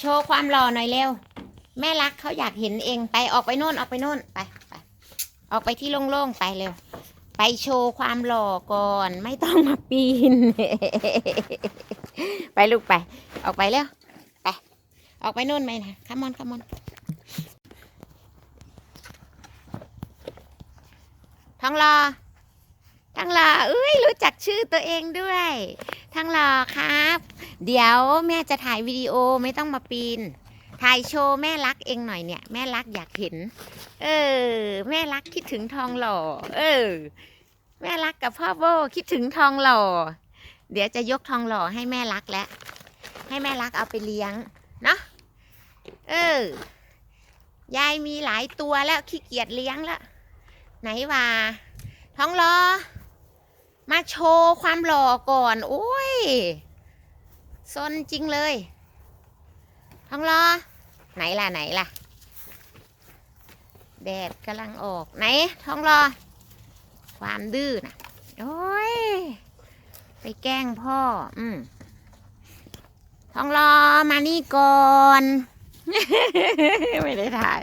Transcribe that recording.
โชว์ความหล่อหน่อยเร็ว แม่รักเขาอยากเห็นเองไปออกไปโน่นออกไปโน่นไปไปออกไปที่โล่งๆไปเร็ว ไปโชว์ความหล่อก่อน ไม่ต้องมาปีน ไปลูกไป ออกไปเร็วไป ออกไปโน่นไหมนะขมอนขมอนทองรอทองรอเอ้ยรู้จักชื่อตัวเองด้วยทองรอครับ เดี๋ยวแม่จะถ่ายวิดีโอไม่ต้องมาปีน ถ่ายโชว์แม่รักเองหน่อยเนี่ย แม่รักอยากเห็น เออ แม่รักคิดถึงทองหล่อ เออ แม่รักกับพ่อโบคิดถึงทองหล่อ เดี๋ยวจะยกทองหล่อให้แม่รักแล้วให้แม่รักเอาไปเลี้ยง เนาะ เออ ยายมีหลายตัวแล้วขี้เกียจเลี้ยงแล้ว ไหนว่าทองหล่อมาโชว์ความหล่อก่อน โอ้ย ซนจริงเลยทองรอ ไหนล่ะไหนล่ะ แดดกำลังออกไหนทองรอ ความดื้อนะโอ้ย ไปแกล้งพ่อ อืมทองรอมานี่ก่อน ไม่ได้ถ่าย